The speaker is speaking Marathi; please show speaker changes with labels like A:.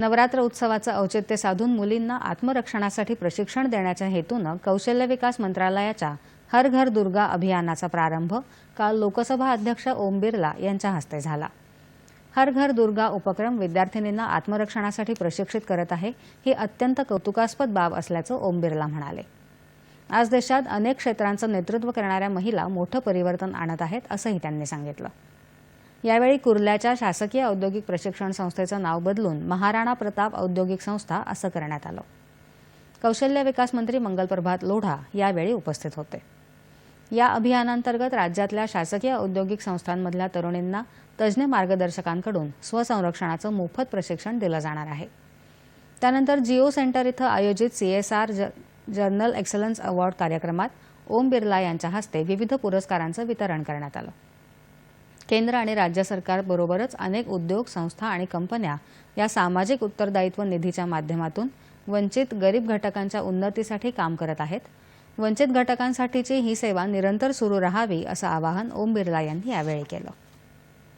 A: नवरात्र उत्सवाचं औचित्य साधून मुलींना आत्मरक्षणासाठी प्रशिक्षण देण्याच्या हेतूनं कौशल्य विकास मंत्रालयाच्या हर घर दुर्गा अभियानाचा प्रारंभ काल लोकसभा अध्यक्ष ओम बिर्ला यांच्या हस्ते झाला. हर घर दुर्गा उपक्रम विद्यार्थिनींना आत्मरक्षणासाठी प्रशिक्षित करत आहे ही अत्यंत कौतुकास्पद बाब असल्याचं ओम बिर्ला म्हणाले. आज देशात अनेक क्षेत्रांचं नेतृत्व करणाऱ्या महिला मोठं परिवर्तन आणत आहेत असंही त्यांनी सांगितलं. यावेळी कुर्ल्याच्या शासकीय औद्योगिक प्रशिक्षण संस्थेचं नाव बदलून महाराणा प्रताप औद्योगिक संस्था असं करण्यात आलं. कौशल्य विकास मंत्री मंगल प्रभात लोढा यावेळी उपस्थित होते. या अभियानांतर्गत राज्यातल्या शासकीय औद्योगिक संस्थांमधल्या तरुणींना तज्ज्ञ मार्गदर्शकांकडून स्वसंरक्षणाचं मोफत प्रशिक्षण दिलं जाणार आहे. त्यानंतर जिओ सेंटर इथं आयोजित सीएसआर जर्नल एक्सलन्स अवॉर्ड कार्यक्रमात ओम बिर्ला यांच्या हस्ते विविध पुरस्कारांचं वितरण करण्यात आलं. केंद्र आणि राज्य सरकारबरोबरच अनेक उद्योग संस्था आणि कंपन्या या सामाजिक उत्तरदायित्व निधीच्या माध्यमातून वंचित गरीब घटकांच्या उन्नतीसाठी काम करत आहेत. वंचित घटकांसाठीची ही सेवा निरंतर सुरू राहावी असं आवाहन ओम बिर्ला यांनी यावेळी केलं.